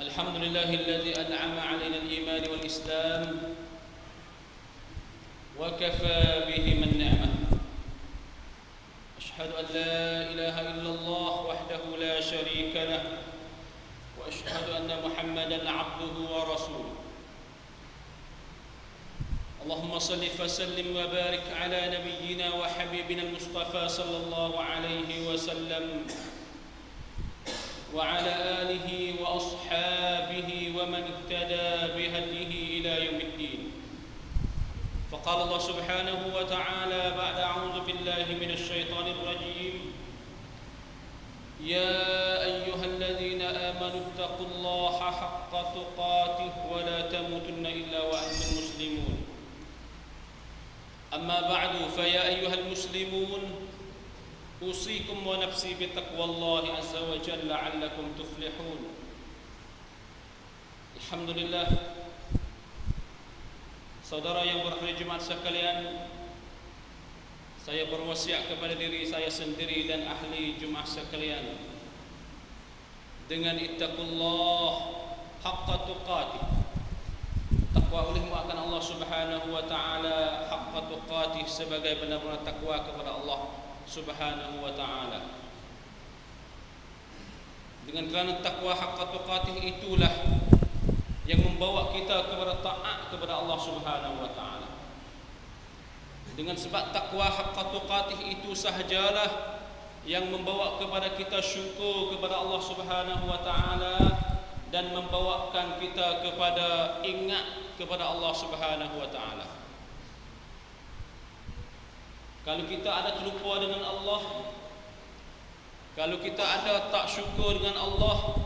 الحمد لله الذي أنعم علينا الإيمان والإسلام وكفى به من نعمة. أشهد أن لا إله إلا الله وحده لا شريك له وأشهد أن محمدا عبده ورسوله. اللهم صل فسلم وبارك على نبينا وحبيبنا المصطفى صلى الله عليه وسلم. وعلى آله وأصحابه ومن اهتدى بهديه إلى يوم الدين. فقال الله سبحانه وتعالى بعد أعوذ بالله من الشيطان الرجيم يا أيها الذين آمنوا اتقوا الله حق تقاته ولا تموتن إلا وأنتم مسلمون. أما بعد فيا أيها المسلمون أوصيكم ونفسي بتقوى الله عز وجل لعلكم تفلحون الحمد لله Saudara yang berhari Jumat sekalian Saya berwasiat kepada diri saya sendiri dan ahli Jumat sekalian Dengan ittaqullah haqqa tuqatih Takwa olehmu akan Allah subhanahu wa ta'ala Haqqa tuqatih sebagai benar-benar takwa kepada Allah subhanahu wa ta'ala Dengan kerana takwa haqqa tuqatih itulah yang membawa kita kepada taat kepada Allah Subhanahu wa taala. Dengan sebab takwa haqqa tuqatih itu sahajalah yang membawa kepada kita syukur kepada Allah Subhanahu wa taala dan membawakan kita kepada ingat kepada Allah Subhanahu wa taala. Kalau kita ada terlupa dengan Allah, kalau kita ada tak syukur dengan Allah,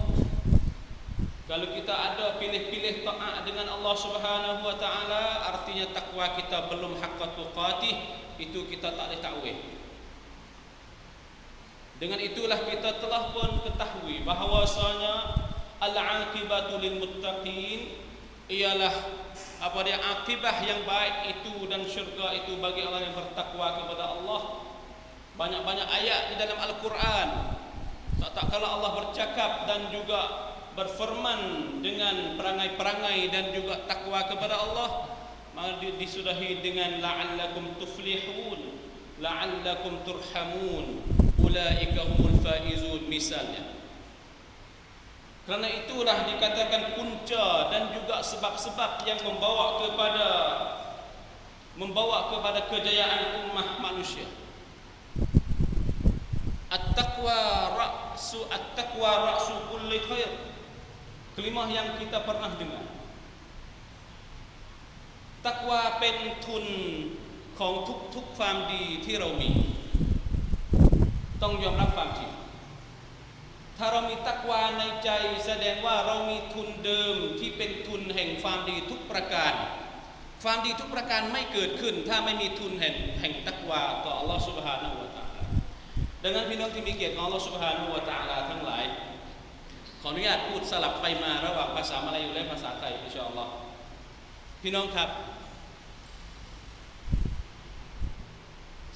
kalau kita ada pilih-pilih taat dengan Allah Subhanahu wa taala, artinya takwa kita belum haqqa tuqatih, itu kita tak boleh takwil. Dengan itulah kita telah pun ketahui bahawasanya al-aqibatu lil muttaqin ialah apa dia akibah yang baik itu dan syurga itu bagi orang yang bertakwa kepada Allah. Banyak-banyak ayat di dalam Al-Quran. Tak tak kala Allah bercakap dan juga berfirman dengan perangai-perangai dan juga takwa kepada Allah maka disudahi dengan la'allakum tuflihun la'allakum turhamun ulaika humul faizun misalnya kerana itulah dikatakan punca dan juga sebab-sebab yang membawa kepada membawa kepada kejayaan ummah manusia at-taqwa ra'su at-taqwa ra'su kulli khair Kelimah yang kita pernah dengar Takwa เป็นทุนของทุกๆความดีที่เรามีต้องยอมรับความจริง ถ้าเรามีตักวาในใจแสดงว่าเรามีทุนเดิมที่เป็นทุนแห่งความดีทุกประการ ความดีทุกประการไม่เกิดขึ้น ถ้าไม่มีทุนแห่งแห่งตักวาต่อ Allah Subhanahu wa taala ดังนั้นพี่น้องที่มีเกียรติของ Allah Subhanahu wa taala ทั้งหลาย ขออนุญาตพูดสลับไปมาระหว่างภาษามาลายูและภาษาไทยอินชาอัลลอฮ์พี่น้องครับ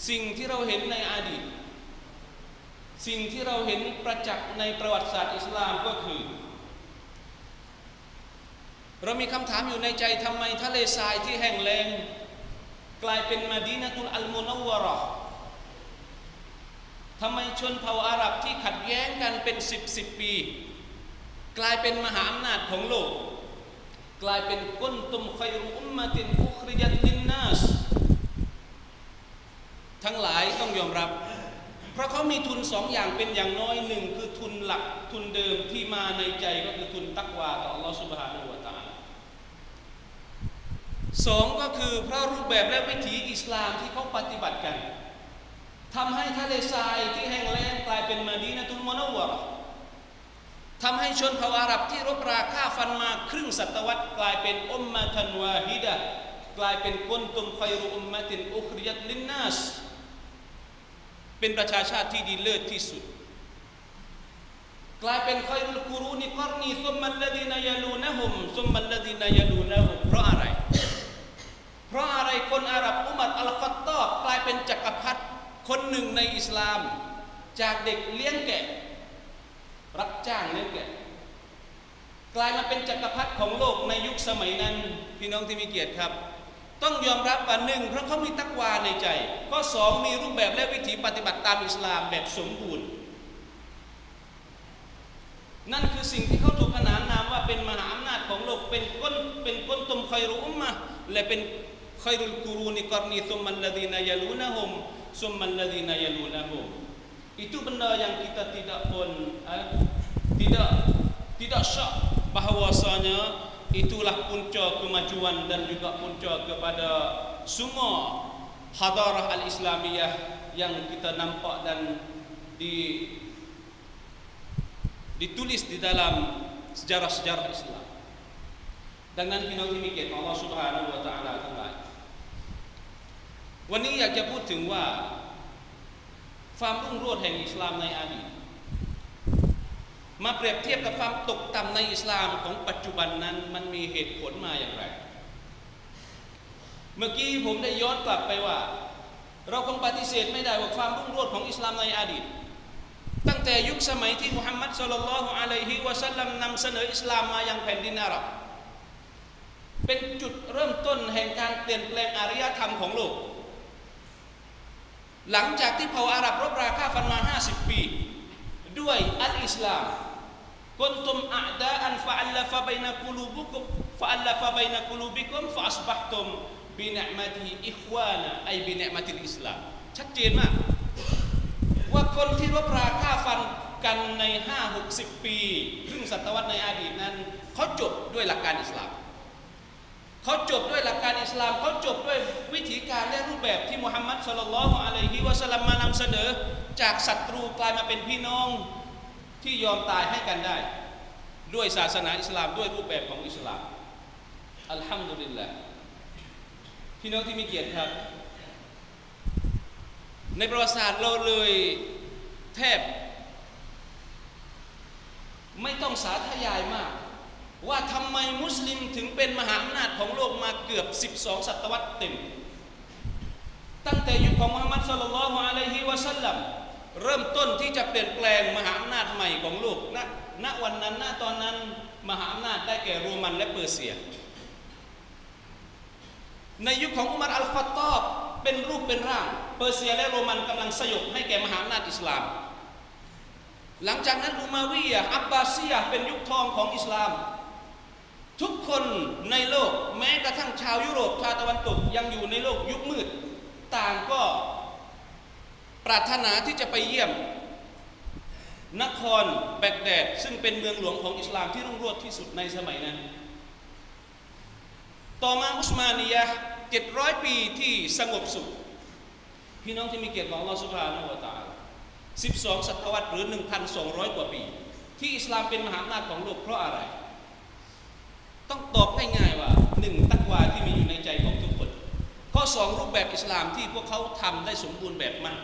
สิ่งที่เราเห็นในอดีต สิ่งที่เราเห็นประจักษ์ในประวัติศาสตร์อิสลามก็คือ เรามีคำถามอยู่ในใจทำไมทะเลทรายที่แห้งแล้งกลายเป็นมาดีนะตุลอัลมุนวะรอทำไมชนเผ่าอาหรับที่ขัดแย้งกันเป็นสิบสิบปี กลายเป็นมหาอำนาจของโลก กลายเป็นกุนตุมไครุอุมมะตินอุคริยัตลินนัสทั้งหลายต้องยอมรับ ราะเขามีทุนสองอย่างเป็นอย่างน้อยหนึ่งคือทุนหลักทุนเดิมที่มาในใจก็คือทุนตักวาต่อ Allah Subhanahu wa taala สองก็คือพระรูปแบบและวิถีอิสลามที่เขาปฏิบัติกันทำให้ทะเลทรายที่แห้งแล้งกลายเป็นมาดีนะตุลมอนวะทำให้ชนเผ่าอาหรับที่รบราฆ่าฟันมาครึ่งศตวรรษ กลายเป็นอุมมะทันวาฮิดะกลายเป็นกุนตุมไครุอุมมะตินอุคริย เป็นประชาชาติที่ดีเลิศที่สุด กลายเป็นไครุลกุรูนิกรนีซุมมัลลดีนายาลูนะฮุมซุมมัลลดีนายาลูนะฮุมเพราะอะไร เพราะอะไรคนอาหรับอุมัดอัลฟัตตอบกลายเป็นจักรพรรดิคนหนึ่งในอิสลาม จากเด็กเลี้ยงแกะ รับจ้างเลี้ยงแกะ กลายมาเป็นจักรพรรดิของโลกในยุคสมัยนั้น พี่น้องที่มีเกียรติครับ ต้องยอมรับว่าหนึ่งเพราะเขามีตักวาในใจข้อสองมีรูปแบบและวิถีปฏิบัติตามอิสลามแบบสมบูรณ์ นั่นคือสิ่งที่เขาถูกขนานนามว่าเป็นมหาอำนาจของโลกเป็นก้นเป็นก้นตมคอยรุอุมมะและเป็นคอยรุลกูรูนิกรณีซุมมันลดีนายาลูนะฮมซุมมันลดีนายาลูนะฮม itu benda yang kita tidak pun eh, tidak tidak syak bahwasanya itulah punca kemajuan dan juga punca kepada semua hadarah al-islamiyah yang kita nampak dan di ditulis di dalam sejarah-sejarah Islam. ดังนั้นพี่น้องที่มีเกียรติของ Allah Subhanahu wa Taala ทั้งหลายวันนี้อยากจะพูดถึงว่าควา มาเปรียบเทียบกับความตกต่ำในอิสลามของปัจจุบันนั้นมันมีเหตุผลมาอย่างไร เมื่อกี้ผมได้ย้อนกลับไปว่า เราคงปฏิเสธไม่ได้ว่าความรุ่งโรจน์ของอิสลามในอดีต ตั้งแต่ยุคสมัยที่มุฮัมมัดสุลลัลลอฮุอะลัยฮิวะสัลลัมนำเสนออิสลามมายังแผ่นดินอาหรับ เป็นจุดเริ่มต้นแห่งการเปลี่ยนแปลงอารยธรรมของโลก หลังจากที่เผ่าอาหรับรบราฆ่าฟันมา 50 ปี ด้วยอัลอิสลาม กุนตุมอาดาอันฟะอัลลฟะบัยนะกุลูบุกุมฟะอัลลฟะบัยนะกุลูบิกุมฟะอัสบะฮตุมบินิอ์มะติอิควานะไอบินิอ์มะติอิสลามชัดเจนมาก ว่าคนที่รบราฆ่าฟันกันใน 5-60 ปีครึ่งศตวรรษในอดีตนั้นเขาจบด้วยหลักการอิสลามเขาจบด้วยหลักการอิสลามเขาจบด้วยวิธีการและรูปแบบที่มุฮัมมัดสุลลัลฮุอะลัยฮิวะสัลลัมมานำเสนอ จากศัตรูกลายมาเป็นพี่น้อง ที่ยอมตายให้กันได้ ด้วยศาสนาอิสลามด้วยรูปแบบของอิสลามอัลฮัมดุลิลละพี่น้องที่มีเกียรติครับ ในประวัติศาสตร์เราเลยแทบ ไม่ต้องสาธยายมาก ว่าทำไมมุสลิมถึงเป็นมหาอำนาจของโลกมาเกือบ 12 ศตวรรษเต็ม ตั้งแต่ยุคของมุฮัมมัดสุลลัลฮุอะลัยฮิวะสัลลัม เริ่มต้นที่จะเปลี่ยนแปลงมหาอำนาจใหม่ของโลกณณวันนั้นณตอนนั้นมหาอำนาจได้แก่โรมันและเปอร์เซีย ในยุคของอุมัรอัลฟัตตอบเป็นรูปเป็นร่าง เปอร์เซียและโรมันกำลังสยบให้แก่มหาอำนาจอิสลาม หลังจากนั้นอุมาวียอับบาซียเป็นยุคทองของอิสลาม ทุกคนในโลกแม้กระทั่งชาวยุโรปชาตะวันตกยังอยู่ในโลกยุคมืด ต่างก็ ปรารถนาที่จะไปเยี่ยม นครแบกแดด ซึ่งเป็นเมืองหลวงของอิสลามที่รุ่งโรจน์ที่สุดในสมัยนั้น ต่อมาอุสมานียะเจ็ดร้อยปีที่สงบสุข พี่น้องที่มีเกียรติของอัลอสุบฮานาอัลตาสิบสองศตวรรษหรือหนึ่งพันสองร้อยกว่าปี ที่อิสลามเป็นมหาอำนาจของโลกเพราะอะไร ต้องตอบง่ายๆว่าหนึ่งตักวาที่มีอยู่ในใจของทุกคน ข้อสองรูปแบบอิสลามที่พวกเขาทำได้สมบูรณ์แบบมาก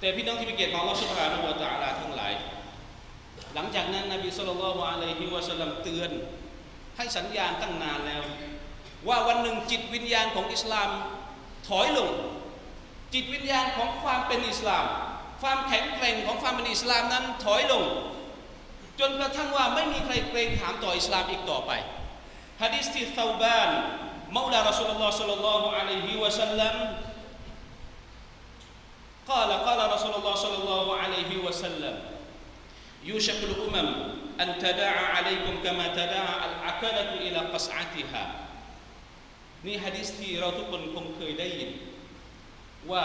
แต่พี่น้องที่มีเกียรติของอัลอสุบฮานาอัลตะลาทั้งหลาย หลังจากนั้นนบีสุลต่านละอะลัยฮิวะสัลลัมเตือน ให้สัญญาณตั้งนานแล้ว ว่าวันหนึ่งจิตวิญญาณของอิสลามถอยลง จิตวิญญาณของความเป็นอิสลาม ความแข็งแกร่งของความเป็นอิสลามนั้นถอยลง จนกระทั่งว่าไม่มีใครเกรงถามต่ออิสลามอีกต่อไปฮะดิษที่ซาบานมูลารอสุลลอฮ์สัลลัลลอฮุอะลัยฮิวะสัลลัม قال قال رسول الله صلى الله عليه وسلم يوشك الأمم أن تداعى عليكم كما تداعى العقلة إلى قصعتها นี่ฮะดิษที่เราทุกคนคงเคยได้ยินว่า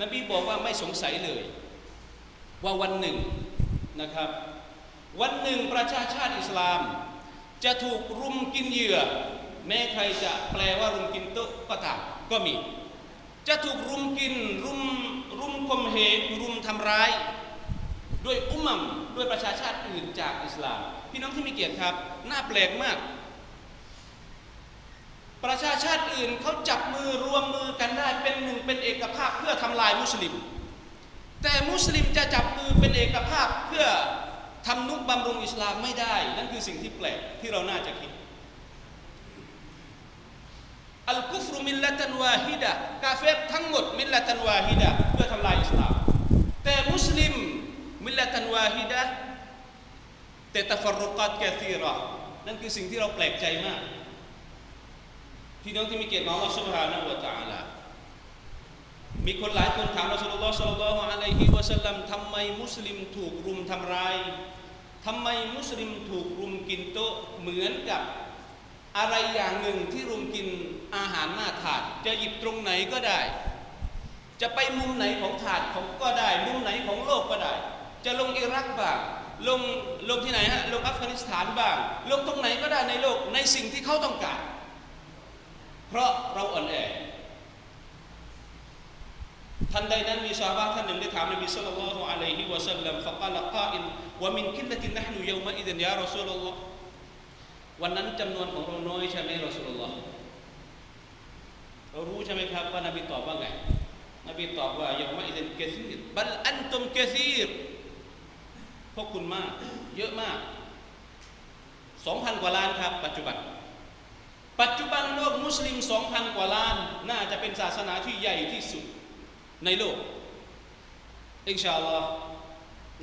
นบีบอกว่าไม่สงสัยเลย ว่าวันหนึ่งนะครับวันหนึ่งประชาชาติอิสลาม จะถูกรุมกินเหยื่อ แม้ใครจะแปลว่ารุมกินตุก็ตามก็มี จะถูกรุมกินรุมรุมคมเหงรุมทำร้ายด้วยอุมัมด้วยประชาชาติอื่นจากอิสลาม พี่น้องที่มีเกียรติครับ น่าแปลกมาก ประชาชาติอื่นเขาจับมือรวมมือกันได้เป็นหนึ่งเป็นเอกภาพเพื่อทำลายมุสลิม แต่มุสลิมจะจับมือเป็นเอกภาพเพื่อทำนุบำรุงอิสลามไม่ได้ นั่นคือสิ่งที่แปลกที่เราน่าจะคิด อัลกุฟรุมิลละตันวาฮิดะกาเฟรทั้งหมดมิลละตันวาฮิดะเพื่อทำลายอิสลาม แต่มุสลิมมิลละตันวาฮิดะแต่ตฟรุกัตแกซีรอนั่นคือสิ่งที่เราแปลกใจมากพี่น้องที่มีเกียรติน้องอัลลอฮฺสุบฮานะฮูวะตะอาลามีคนหลายคนถามรอสุลลอฮ์สัลลัลลอฮุอะลัยฮิวะสัลลัมทำไมมุสลิมถูกรุมทำร้ายทำไมมุสลิมถูกรุมกินโต๊ะเหมือนกับ อะไรอย่างหนึ่งที่รุมกินอาหารหน้าถาด จะหยิบตรงไหนก็ได้ จะไปมุมไหนของถาดของก็ได้ มุมไหนของโลกก็ได้ จะลงอิรักบ้างลงลงที่ไหนฮะลงอัฟกานิสถานบ้าง ลงตรงไหนก็ได้ในโลกในสิ่งที่เขาต้องการ เพราะเราอ่อนแอท่านใดนั้นมีชาวบ้านท่านหนึ่งได้ถามนบีสุลต่านละฮ์อะลัยฮิวะสัลลัมฟะกาลกาอินวะมินคิลตินนะฮ์นุยามาอิดันยารอซูลุลลอฮ์ วันนั้นจำนวนของเราน้อยใช่ไหมรอสุลลอฮ์เรารู้ใช่ไหมครับว่านบีตอบว่าไง นบีตอบว่ายังไม่อินกซีรบัลอันตุมกซีรพวกคุณมาก เยอะมากสองพันกว่าล้านครับ ปัจจุบัน ปัจจุบันโลกมุสลิมสองพันกว่าล้าน น่าจะเป็นศาสนาที่ใหญ่ที่สุดในโลก อินชาอัลลอฮ์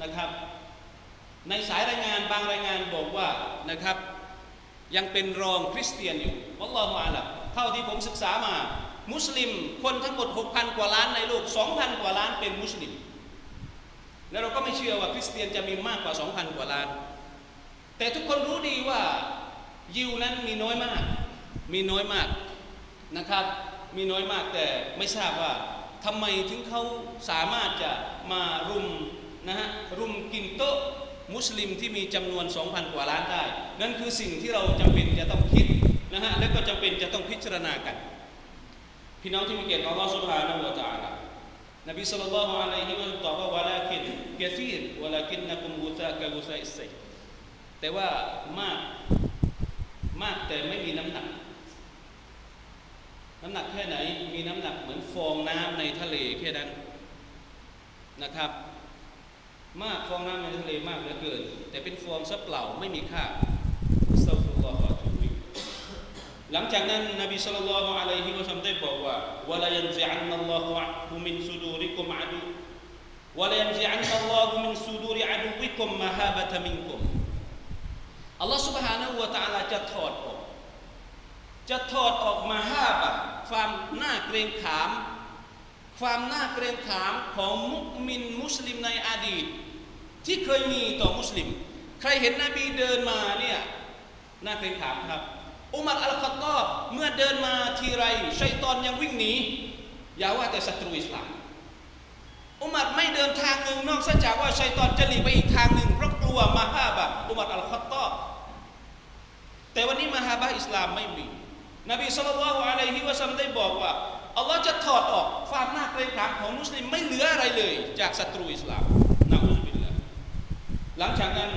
นะครับ ในสายรายงานบางรายงานบอกว่านะครับ ยังเป็นรองคริสเตียนอยู่วัลลอฮุอาลัมเท่าที่ผมศึกษามา มุสลิมคนทั้งหมด 6,000 กว่าล้านในโลก 2,000 กว่าล้านเป็นมุสลิม แล้วเราก็ไม่เชื่อว่าคริสเตียนจะมีมากกว่า 2,000 กว่าล้าน แต่ทุกคนรู้ดีว่ายิวนั้นมีน้อยมาก มีน้อยมากนะครับ มีน้อยมากแต่ไม่ทราบว่าทำไมถึงเขาสามารถจะมารุมนะฮะรุมกินโต๊ะ มุสลิมที่มีจำนวน 2,000 กว่าล้านได้ นั่นคือสิ่งที่เราจำเป็นจะต้องคิดนะฮะและก็จำเป็นจะต้องพิจารณากัน พี่น้องที่มีเกียรติของอฮ์สุบฮานะวะตาลานบีสัลลัลลอฮุอะลัยฮิวะซัลลัมตรัสว่าวะลาคินกะซีรวะลาคินนะกุมกุซากะกุซาอิสไซแต่ว่ามากมากแต่ไม่มีน้ำหนัก น้ำหนักแค่ไหนมีน้ำหนักเหมือนฟองน้ำในทะเลแค่นั้นนะครับ มากฟองน้ำในทะเลมากเหลือเกิน แต่เป็นฟองซะเปล่าไม่มีค่าซาฟุลลอฮฺทุบิหลังจากนั้นนบีสุลต่านละฮ์อะลัยฮิวะสัลลัมได้บอกว่าวะลายันซิอันนัลลอฮฺมินสุดูริกุมอะดูวะลายันซิอันนัลลอฮฺมินสุดูริอะดูวิกุมมะฮาบะตะมินกุมอัลลอฮฺ سبحانه และ تعالى จะถอดออก จะถอดออกมาห้าบะความน่าเกรงขาม ความน่าเกรงขามของมุมินมุสลิมในอดีต ที่เคยมีต่อมุสลิม ใครเห็นนบีเดินมาเนี่ยน่าเกรงขามครับ อุมัรอัลคัตตอบเมื่อเดินมาทีไรชัยตอนยังวิ่งหนีอย่าว่าแต่ศัตรูอิสลามอุมัรไม่เดินทางหนึ่งนอกจากว่าชัยตอนจะหลีกไปอีกทางหนึ่งเพราะกลัวมาฮาบะอุมัรอัลคัตตอบแต่วันนี้มาฮาบะอิสลามไม่มี นบีสุลต่านละฮ์อะลัยฮิวะซัมได้บอกว่าอัลลอฮ์จะถอดออกความน่าเกรงขามของมุสลิมไม่เหลืออะไรเลย จากศัตรูอิสลาม หลังจากนั้น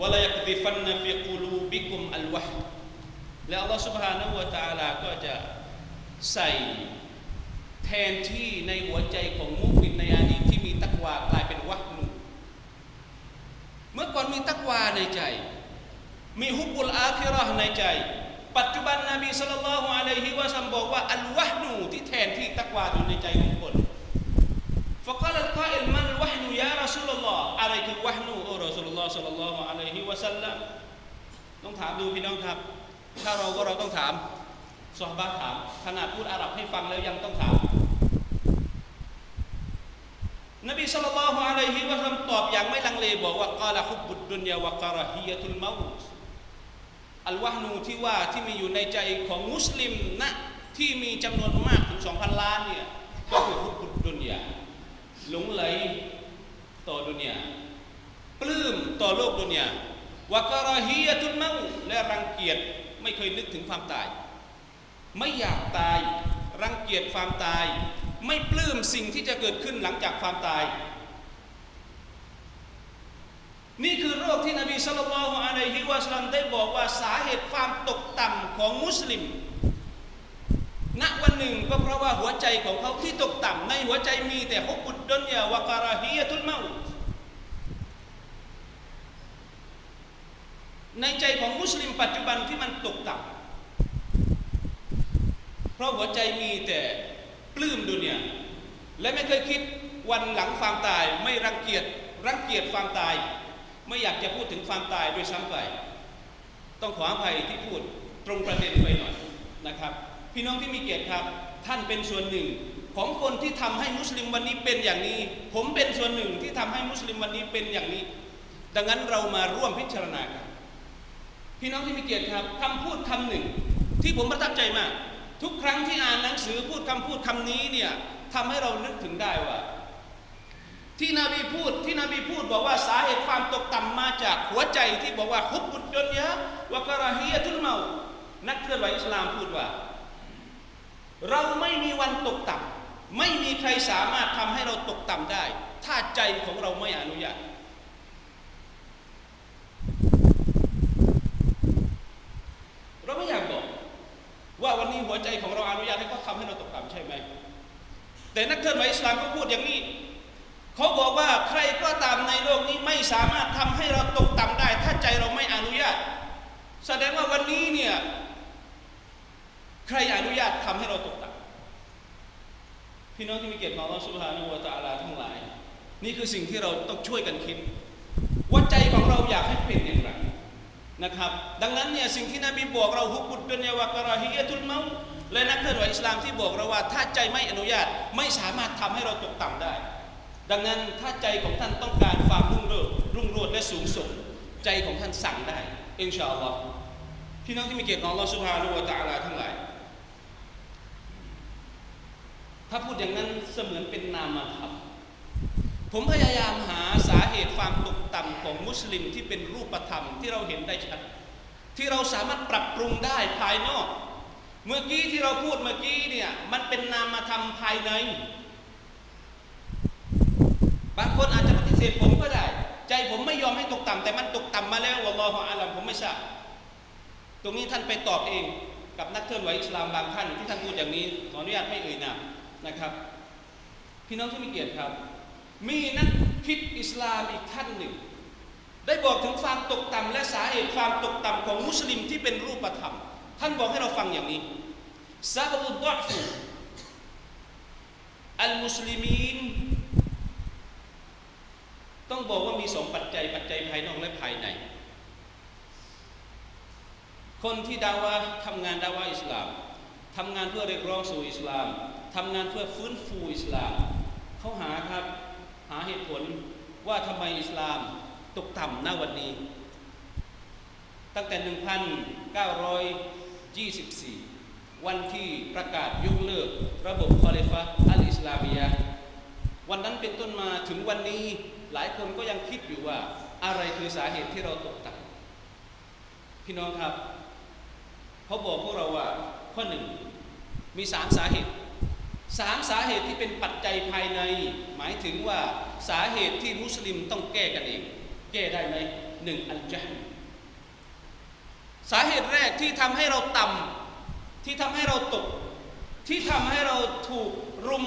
วะลายักดิฟันนฟิกูลูบิกุมอัลวะฮและอัลลอฮ์ سبحانه และ تعالى ก็จะใส่แทนที่ในหัวใจของมุสลิมในอดีตที่มีตักวากลายเป็นวะนู เมื่อก่อนมีตักวาในใจ มีฮุบุลอาคิรอห์ในใจ ปัจจุบันนบีสุลต่านละฮ์อะลัยฮิวะซัมบอกว่าอัลวะฮนูที่แทนที่ตักวาอยู่ในใจของคน فقال القائل สุลลอฮ์อะไรคือวะฮนูอัลลอฮ์สุลลอสุลลอฮ์อะลัยฮิวะสัลลัมต้องถามดูพี่น้องครับ ถ้าเราก็เราต้องถามสอฮาบะถามขนาดพูดอาหรับให้ฟังแล้วยังต้องถาม นบีสุลต่านอะลัยฮิวะสัลลัมตอบอย่างไม่ลังเลบอกว่ากาละฮุบุดดุนยาวะกะรฮียะตุลมาอุสอัลวะฮนูที่ว่าที่มีอยู่ในใจของมุสลิมนะที่มีจำนวนมากถึง 2,000 ล้านเนี่ยก็คือฮุบุดดุนยาหลงไหล ต่อดุนยาปลื้มต่อโลกดุนยาวะกรฮียตุลเมาต์และรังเกียจไม่เคยนึกถึงความตาย ไม่อยากตาย รังเกียจความตาย ไม่ปลื้มสิ่งที่จะเกิดขึ้นหลังจากความตาย นี่คือโรคที่นบีสุลต่าห์อะลัยฮิวะสัลลัมได้บอกว่าสาเหตุความตกต่ำของมุสลิม ณวันหนึ่งก็เพราะว่าหัวใจของเขาที่ตกต่ำในหัวใจมีแต่ฮุบุดดนยาวการาฮียะตุลเมาในใจของมุสลิมปัจจุบันที่มันตกต่ำเพราะหัวใจมีแต่ปลื้มดุนยาและไม่เคยคิดวันหลังความตายไม่รังเกียจรังเกียจความตาย ไม่อยากจะพูดถึงความตายด้วยซ้ำไป ต้องขออภัยที่พูดตรงประเด็นไปหน่อยนะครับ พี่น้องที่มีเกียรติครับ ท่านเป็นส่วนหนึ่ง ของคนที่ทำให้มุสลิมวันนี้เป็นอย่างนี้ ผมเป็นส่วนหนึ่งที่ทำให้มุสลิมวันนี้เป็นอย่างนี้ ดังนั้นเรามาร่วมพิจารณากันพี่น้องที่มีเกียรติครับคำพูดคำหนึ่ง ที่ผมประทับใจมาก ทุกครั้งที่อ่านหนังสือพูดคำพูดคำนี้เนี่ยทำให้เรานึกถึงได้ว่า ที่นบีพูดที่นบีพูดบอกว่าสาเหตุความตกต่ำมาจากหัวใจที่บอกว่าฮุบบุดดนยะวะกราฮียทุนเมานักเคลื่อนไหวอิสลามพูดว่า เราไม่มีวันตกต่ำไม่มีใครสามารถทำให้เราตกต่ำได้ ถ้าใจของเราไม่อนุญาตเราไม่อยากบอกว่าวันนี้หัวใจของเราอนุญาตให้เขาทำให้เราตกต่ำใช่ไหม แต่นักเคลื่อนไหวอิสลามก็พูดอย่างนี้เขาบอกว่าใครก็ตามในโลกนี้ไม่สามารถทำให้เราตกต่ำได้ ถ้าใจเราไม่อนุญาต แสดงว่าวันนี้เนี่ย ใครอนุญาตทำให้เราตกต่ำพี่น้องที่มีเกียรติของเราสุภานุวตาลาทั้งหลาย นี่คือสิ่งที่เราต้องช่วยกันคิด ว่าใจของเราอยากให้เป็นอย่างไรนะครับ ดังนั้นเนี่ยสิ่งที่นบีบอกเราฮุบุดดุนยาวกราฮิยะตุลเมาและนักเคลื่อนไหวอิสลามที่บอกเราว่า ถ้าใจไม่อนุญาตไม่สามารถทำให้เราตกต่ำได้ ดังนั้นถ้าใจของท่านต้องการความรุ่งเรืองรุ่งโรจน์และสูงส่งใจของท่านสั่งได้อินชาอัลลอฮ์พี่น้องที่มีเกียรติของอัลลอฮ์สุบฮานุวตะอาลาทั้งหลาย ถ้าพูดอย่างนั้นเสมือนเป็นนามธรรมผมพยายามหาสาเหตุความตกต่ำของมุสลิมที่เป็นรูปธรรมที่เราเห็นได้ชัด ที่เราสามารถปรับปรุงได้ภายนอก เมื่อกี้ที่เราพูดเมื่อกี้เนี่ยมันเป็นนามธรรมภายใน บางคนอาจจะปฏิเสธผมก็ได้ ใจผมไม่ยอมให้ตกต่ำแต่มันตกต่ำมาแล้ววัลอฮฺอาลัมผมไม่ทราบตรงนี้ท่านไปตอบเองกับนักเคลื่อนไหวอิสลามบางท่านที่ท่านพูดอย่างนี้ขออนุญาตไม่เอ่ยนาม นะครับ พี่น้องที่มีเกียรติครับ มีนักคิดอิสลามอีกท่านหนึ่ง ได้บอกถึงความตกต่ำและสาเหตุความตกต่ำของมุสลิมที่เป็นรูปธรรม ท่านบอกให้เราฟังอย่างนี้ซาบุดดอฟูอัลมุสลิมีนต้องบอกว่ามีสองปัจจัยปัจจัยภายนอกและภายใน คนที่ดาว่าทำงานดาว่าอิสลามทำงานเพื่อเรียกร้องสู่อิสลาม ทำงานเพื่อฟื้นฟูอิสลามเขาหาครับหาเหตุผลว่าทำไมอิสลามตกต่ำณวันนี้ ตั้งแต่ 1924 วันที่ประกาศยกเลิก ระบบคอลิฟะอัลอิสลามียะวันนั้นเป็นต้นมาถึงวันนี้หลายคนก็ยังคิดอยู่ว่าอะไรคือสาเหตุที่เราตกต่ำพี่น้องครับเขาบอกพวกเราว่าข้อหนึ่งมีสามสาเหตุ สามสาเหตุที่เป็นปัจจัยภายใน หมายถึงว่าสาเหตุที่มุสลิมต้องแก้กันเอง แก้ได้ไหมหนึ่งอัลจัฮสาเหตุแรกที่ทำให้เราต่ำที่ทำให้เราตก ที่ทำให้เราถูกรุม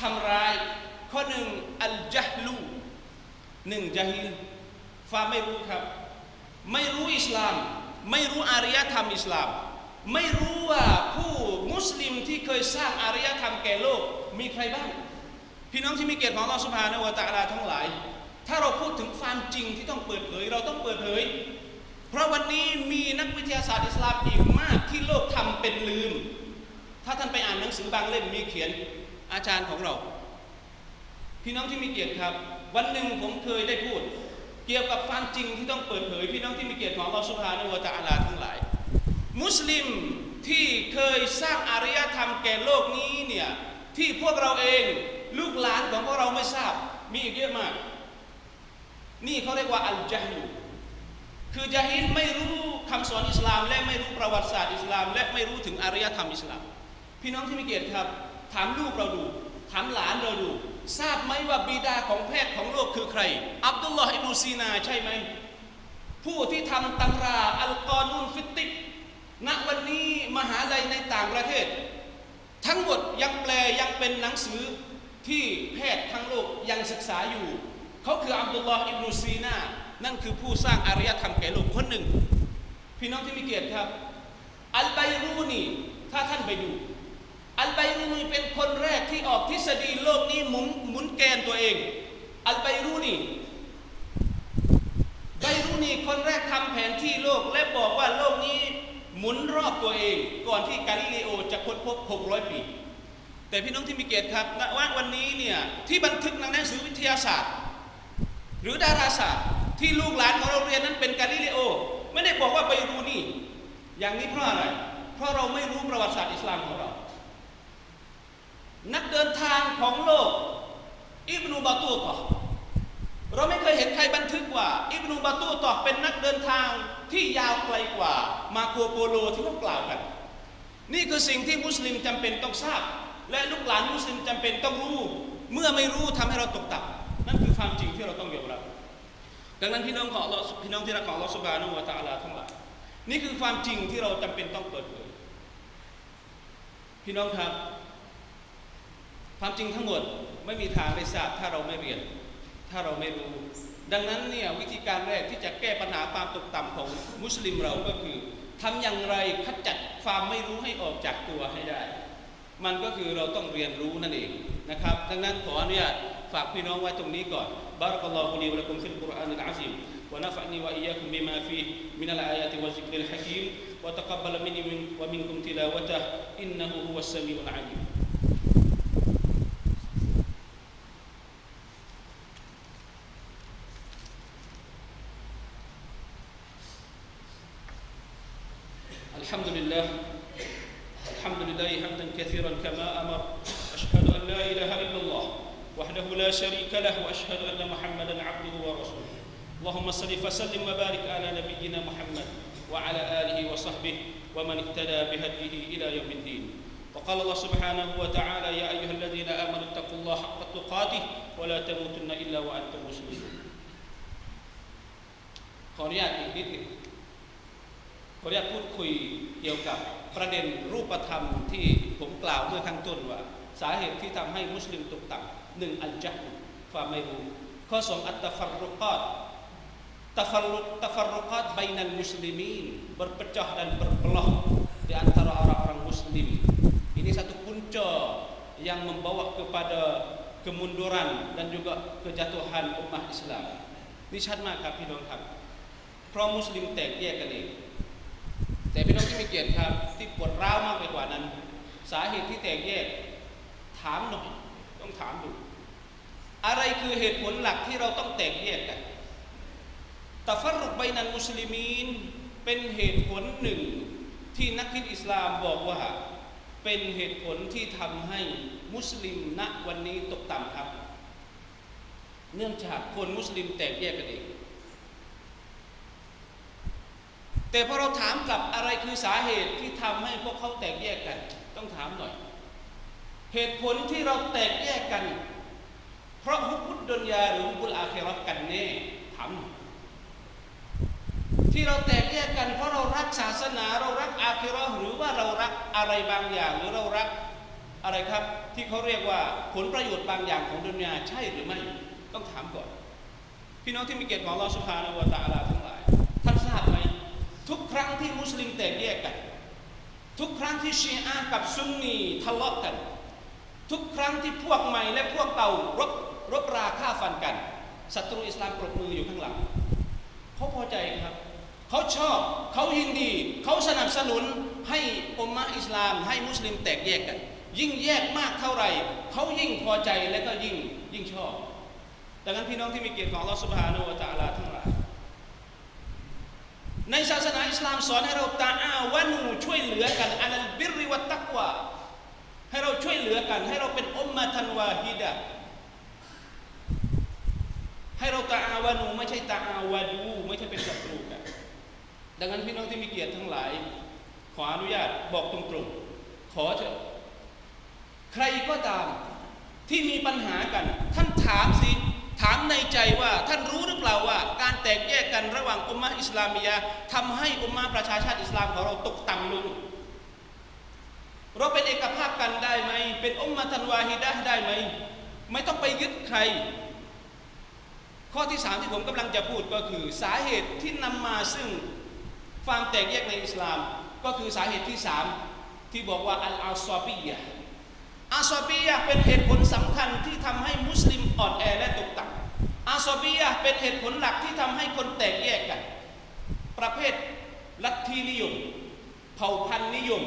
ทำร้าย ข้อหนึ่งอัลจัฮลูหนึ่งจาฮิลความไม่รู้ครับ ไม่รู้อิสลาม ไม่รู้อารยธรรมอิสลาม ไม่รู้ว่าผู้มุสลิมที่เคยสร้างอารยธรรมแก่โลกมีใครบ้าง พี่น้องที่มีเกียรติของอัลลอฮฺสุบฮานวะตะอาลาทั้งหลาย ถ้าเราพูดถึงความจริงที่ต้องเปิดเผย เราต้องเปิดเผย เพราะวันนี้มีนักวิทยาศาสตร์อิสลามอีกมากที่โลกทำเป็นลืม ถ้าท่านไปอ่านหนังสือบางเล่มมีเขียนอาจารย์ของเรา พี่น้องที่มีเกียรติครับ วันหนึ่งผมเคยได้พูด เกี่ยวกับความจริงที่ต้องเปิดเผย พี่น้องที่มีเกียรติของอัลลอฮฺสุบฮานวะตะอาลาทั้งหลาย มุสลิมที่เคยสร้างอารยธรรมแก่โลกนี้เนี่ยที่พวกเราเองลูกหลานของพวกเราไม่ทราบมีอีกเยอะมาก นี่เขาเรียกว่าอัลจาฮิลคือจาฮิลไม่รู้คำสอนอิสลาม และไม่รู้ประวัติศาสตร์อิสลาม และไม่รู้ถึงอารยธรรมอิสลาม พี่น้องที่มีเกียรติครับ ถามลูกเราดู ถามหลานเราดู ทราบไหมว่าบิดาของแพทย์ของโลกคือใคร อับดุลลอฮ์อิบนุซีนาใช่ไหมผู้ที่ทำตำราอัลกอนุนฟิติบ ณวันนี้มหาลัยในต่างประเทศ ทั้งหมดยังแปลยังเป็นหนังสือที่แพทย์ทั้งโลกยังศึกษาอยู่ เขาคืออับดุลลอฮ์อิบนุซีนา นั่นคือผู้สร้างอารยธรรมแก่โลกคนหนึ่ง พี่น้องที่มีเกียรติครับ อัลไบรูนีถ้าท่านไปดู อัลไบรูนีเป็นคนแรกที่ออกทฤษฎีโลกนี้หมุนหมุนแกนตัวเอง อัลไบรูนีไบรุนีคนแรกทำแผนที่โลกและบอกว่าโลกนี้ หมุนรอบตัวเองก่อนที่กาลิเลโอจะค้นพบ 600 ปี แต่พี่น้องที่มีเกียรติครับณว่าวันนี้เนี่ยที่บันทึกในหนังสือวิทยาศาสตร์ หรือดาราศาสตร์ ที่ลูกหลานของเราเรียนนั้นเป็นกาลิเลโอ ไม่ได้บอกว่าไปรูนี่ อย่างนี้เพราะอะไร เพราะเราไม่รู้ประวัติศาสตร์อิสลามของเรา นักเดินทางของโลกอิบนูบาตูตอ เราไม่เคยเห็นใครบันทึกว่าอิบนูบาตูตอเป็นนักเดินทางที่ยาวไกลกว่า มาโคโปโลที่เขากล่าวกัน นี่คือสิ่งที่มุสลิมจำเป็นต้องทราบ และลูกหลานมุสลิมจำเป็นต้องรู้ เมื่อไม่รู้ทำให้เราตกต่ำนั่นคือความจริงที่เราต้องยอมรับ ดังนั้นพี่น้องของเราพี่น้องที่รักของเราสุบานุวะตาลาทั้งหลายนี่คือความจริงที่เราจำเป็นต้องเปิดเผยพี่น้องครับ ความจริงทั้งหมดไม่มีทางได้ทราบถ้าเราไม่เรียน ถ้าเราไม่รู้ ดังนั้นเนี่ยวิธีการแรกที่จะแก้ปัญหาความตกต่ำของมุสลิมเราก็คือทำอย่างไรขจัดความไม่รู้ให้ออกจากตัวให้ได้ มันก็คือเราต้องเรียนรู้นั่นเองนะครับ ดังนั้นขออนุญาตฝากพี่น้องไว้ตรงนี้ก่อน بارك الله لي ولكم في القرآن العظيم ونفعني وإياكم بما فيه من الآيات والذكر الحكيم وتقبل مني ومنكم تلاوته إنه هو السميع العليم تموتن الا وانتم مسلمون ขออนุญาตอีกนิดหนึ่ง ขออนุญาตพูดคุยเกี่ยวกับประเด็นรูปธรรมที่ผมกล่าวเมื่อข้างต้นว่า สาเหตุที่ทำให้มุสลิมตกต่ำหนึ่งอัลจัฮความไม่รู้ ข้อสองอัตตฟัรรุกาต tafarruq tafarruqat bainal muslimin berpecah dan berbelah di antara orang-orang muslim ini satu punca yang membawa kepada kemunduran dan juga kejatuhan umat Islam นี่ชัดมากครับพี่น้องครับ เพราะมุสลิมแตกแยกกันเองแต่พี่น้องที่มีเกียรติครับ ที่ปวดร้าวมากไปกว่านั้น สาเหตุที่แตกแยก ถามหน่อยต้องถามดู อะไรคือเหตุผลหลักที่เราต้องแตกแยกกันตฟัรุกใบนันมุสลิมีนเป็นเหตุผลหนึ่งที่นักคิดอิสลามบอกว่า เป็นเหตุผลที่ทำให้ มุสลิมณวันนี้ตกต่ำครับ เนื่องจากคนมุสลิมแตกแยกกันเองแต่พอเราถามกลับอะไรคือสาเหตุที่ทำให้พวกเขาแตกแยกกัน ต้องถามหน่อย เหตุผลที่เราแตกแยกกัน เพราะฮุบุดดุนยาหรือฮุบุลอาคิราะห์กันแน่ถามที่เราแตกแยกกัน เพราะเรารักศาสนา เรารักอาคิราะห์หรือว่าเรารักอะไรบางอย่าง หรือเรารัก อะไรครับที่เขาเรียกว่าผลประโยชน์บางอย่างของดุนยาใช่หรือไม่ต้องถามก่อน พี่น้องที่มีเกียรติของอัลลอฮฺสุบฮานวตาลาทั้งหลาย ท่านทราบไหมทุกครั้งที่มุสลิมแตกแยกกัน ทุกครั้งที่ชีอะห์กับซุนนีทะเลาะกัน ทุกครั้งที่พวกใหม่และพวกเก่ารบรบราฆ่าฟันกันศัตรูอิสลามปรบมืออยู่ข้างหลังเขาพอใจครับเขาชอบเขายินดี เขาสนับสนุนให้อุมมะอิสลาม ให้มุสลิมแตกแยกกัน ยิ่งแยกมากเท่าไหร่เขายิ่งพอใจและก็ยิ่งยิ่งชอบ ดังนั้นพี่น้องที่มีเกียรติของอัลอสุบฮานาอะตะอาลาทั้งหลายในศาสนาอิสลามสอนให้เราตาอาวานูช่วยเหลือกันอันลบิริวัตตักวาให้เราช่วยเหลือกัน ให้เราเป็นอุมมะทันวาฮิดะให้เราตาอาวานูไม่ใช่ตาอาวาดูไม่ใช่เป็นศัตรูกัน ดังนั้นพี่น้องที่มีเกียรติทั้งหลาย ขออนุญาตบอกตรงๆขอเถอะ ใครก็ตามที่มีปัญหากัน ท่านถามสิถามในใจว่าท่านรู้หรือเปล่าว่า การแตกแยกกันระหว่างอุมมะอิสลามียะทำให้อุมมะประชาชาติอิสลามของเราตกต่ำลงเราเป็นเอกภาพกันได้ไหม เป็นอุมมะทันวาฮิดะได้ไหม ไม่ต้องไปยึดใคร ข้อที่สามที่ผมกำลังจะพูดก็คือ สาเหตุที่นำมาซึ่งความแตกแยกในอิสลาม ก็คือสาเหตุที่สามที่บอกว่าอัลอาซอบียะ อาซอบียะเป็นเหตุผลสำคัญที่ทำให้มุสลิมอ่อนแอและตกต่ำอาซอบียะเป็นเหตุผลหลักที่ทำให้คนแตกแยกกัน ประเภทลัทธินิยม เผ่าพันธุ์นิยม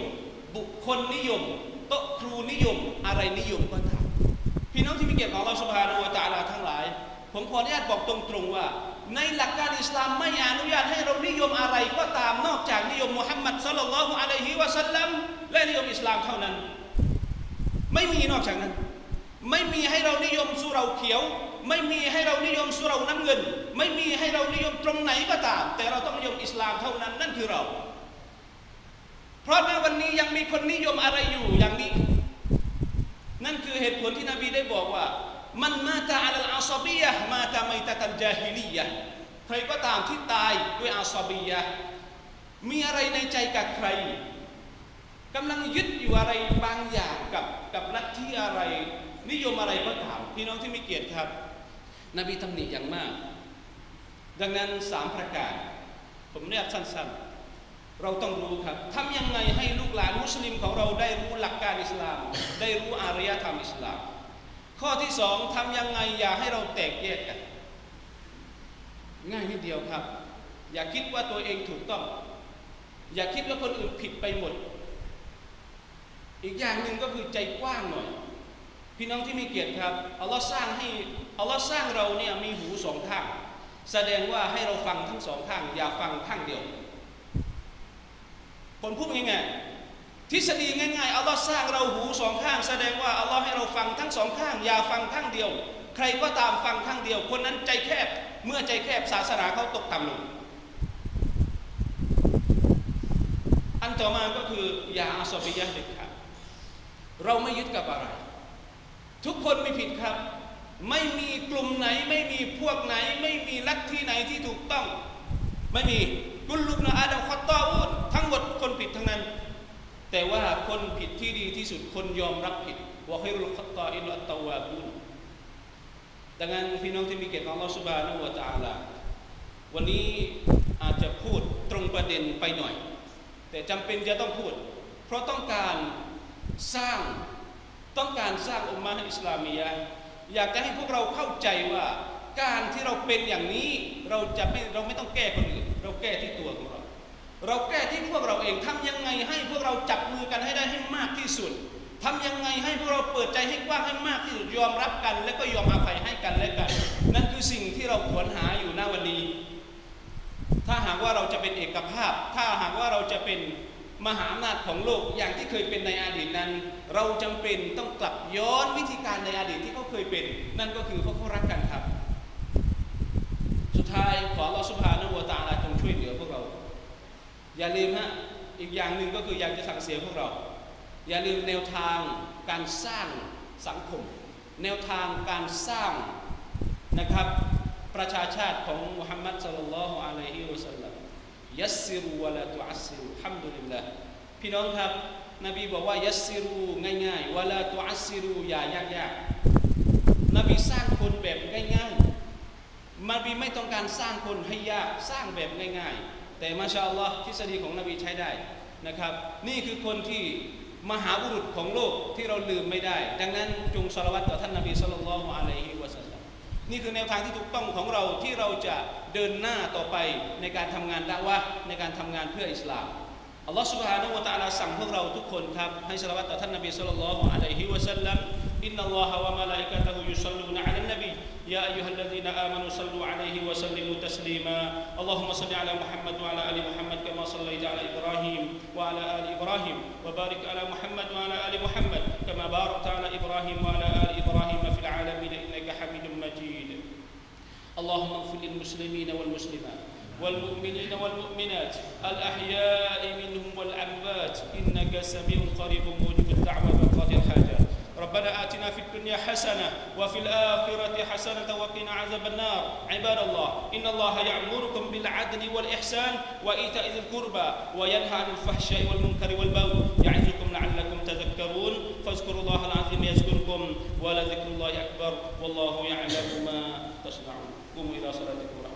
บุคคลนิยม โต๊ะครูนิยม อะไรนิยมก็ตามพี่น้องที่มีเกียรติของเราสุภาโนวตาลาทั้งหลาย ผมขออนุญาตบอกตรงๆว่า ในหลักการอิสลามไม่อนุญาตให้เรานิยมอะไรก็ตามนอกจากนิยมมุฮัมมัดสัลลัลลอฮุอะลัยฮิวะสัลลัมและนิยมอิสลามเท่านั้น ไม่มีนอกจากนั้น ไม่มีให้เรานิยมสุเราเขียว ไม่มีให้เรานิยมสุเราน้ำเงิน ไม่มีให้เรานิยมตรงไหนก็ตาม แต่เราต้องนิยมอิสลามเท่านั้นนั่นคือเรา เพราะในวันนี้ยังมีคนนิยมอะไรอยู่อย่างนี้ นั่นคือเหตุผลที่นบีได้บอกว่า มันมาตาอัลอาซาบียะมาตาไมตะตันจาฮิลียะใครก็ตามที่ตายด้วยอาซาบียะมีอะไรในใจกับใคร กำลังยึดอยู่อะไรบางอย่างกับกับลัทธิอะไร นิยมอะไรก็ตามพี่น้องที่มีเกียรติครับ นบีตำหนิอย่างมาก ดังนั้นสามประการ ผมเรียกสั้นๆ เราต้องรู้ครับทำยังไงให้ลูกหลานมุสลิมของเราได้รู้หลักการอิสลาม ได้รู้อารยธรรมอิสลาม ข้อที่สองทำยังไงอย่าให้เราแตกแยกกัน ง่ายนิดเดียวครับ อย่าคิดว่าตัวเองถูกต้อง อย่าคิดว่าคนอื่นผิดไปหมด อีกอย่างหนึ่งก็คือใจกว้างหน่อย พี่น้องที่มีเกียรติครับอัลลอฮ์สร้างให้อัลลอฮ์สร้างเราเนี่ยมีหูสองข้าง แสดงว่าให้เราฟังทั้งสองข้าง อย่าฟังข้างเดียว คนพูดง่ายๆทฤษฎีง่ายๆอัลลอฮ์สร้างเราหูสองข้าง แสดงว่าอัลลอฮ์ให้เราฟังทั้งสองข้าง อย่าฟังข้างเดียว ใครก็ตามฟังข้างเดียว คนนั้นใจแคบเมื่อใจแคบศาสนาเขาตกต่ำลงอันต่อมาก็คืออย่าอาสบิยะเด็ดขาด เราไม่ยึดกับอะไร ทุกคนไมีผิดครับ ไม่มีกลุ่มไหน ไม่มีพวกไหน ไม่มีลัทธิไหนที่ถูกต้อง ไม่มีกุลลุกนะอาดัมคอตตาอูดทั้งหมดคนผิดทั้งนั้น แต่ว่าคนผิดที่ดีที่สุดคนยอมรับผิดว่าให้รุลคอตตาอิลอัตตาวาบุนดังนั้นพี่น้องที่มีเกียรติของอัลลอฮฺสุบานะฮูวะตาลาวันนี้อาจจะพูดตรงประเด็นไปหน่อย แต่จำเป็นจะต้องพูด เพราะต้องการ สร้างต้องการสร้างอุมมะอิสลามียะอยากจะให้พวกเราเข้าใจว่าการที่เราเป็นอย่างนี้เราจะไม่เราไม่ต้องแก้คนอื่นเราแก้ที่ตัวของเรา เราแก้ที่พวกเราเองทำยังไงให้พวกเราจับมือกันให้ได้ให้มากที่สุดทำยังไงให้พวกเราเปิดใจให้กว้างให้มากที่สุดยอมรับกัน และก็ยอมอภัยให้กันและกัน นั่นคือสิ่งที่เราควรหาอยู่ณวันนี้ ถ้าหากว่าเราจะเป็นเอกภาพ ถ้าหากว่าเราจะเป็น มหาอำนาจของโลกอย่างที่เคยเป็นในอดีตนั้น เราจำเป็นต้องกลับย้อนวิธีการในอดีตที่เขาเคยเป็น นั่นก็คือเขาเขารักกันครับ สุดท้ายขอราสุภาโนวตาลาจงช่วยเหลือพวกเรา อย่าลืมฮะอีกอย่างหนึ่งก็คืออยากจะสั่งเสียพวกเรา อย่าลืมแนวทางการสร้างสังคม แนวทางการสร้างนะครับประชาชาติของมุฮัมมัดสุลลัลลอฮุอะลัยฮิวะสัลลัม ยัสซิรูวะลาตุอัสซิรูฮัมดุลิลลาห์พี่น้องครับ นบีบอกว่ายัสซิรูง่ายๆวะลาตุอัสซิรูอย่ายากๆนบีสร้างคนแบบง่ายๆนบีไม่ต้องการสร้างคนให้ยากสร้างแบบง่าย ๆ แต่มาชาอัลลอฮ์ทฤษฎีของนบีใช้ได้นะครับ นี่คือคนที่มหาบุรุษของโลกที่เราลืมไม่ได้ ดังนั้นจงสละวัตต่อท่านนบีสุลต่านละอะลัยฮิ นี่คือแนวทางที่ถูกต้องของเราที่เราจะเดินหน้าต่อไปในการทำงานดะวะในการทำงานเพื่ออิสลามอัลลอฮฺ سبحانه และ تعالى สั่งพวกเราทุกคนครับให้สละวัตต่อท่านนบีสุลต่านละฮ์อะลัยฮิวะสัลลัมอินนัลลอฮะวะมะลาอิกะตะฮุยุศ็อลลูนะอะลันนบี يا أيها الذين آمنوا صلوا عليه وسلموا تسليما اللهم صل على محمد وعلى آل محمد كما صليت على إبراهيم وعلى آل إبراهيم وبارك على محمد وعلى آل محمد كما باركت على إبراهيم وعلى آل إبراهيم في العالمين إنك حميد مجيد اللهم اغفر للمسلمين والمسلمات والمؤمنين والمؤمنات الأحياء منهم والأموات إنك سميع قريب مجيب الدعوة وقاضي الحاجات. ربنا آتنا في الدنيا حسنة وفي الآخرة حسنة وقنا عذاب النار. عباد الله إن الله يأمركم بالعدل والإحسان وإيتاء ذي القربى وينهى عن الفحشاء والمنكر والبغي يعظكم لعلكم تذكرون. فاذكروا الله العظيم يذكركم ولذكر الله أكبر والله يعلم ما تصنعون. Qumu ila salatikum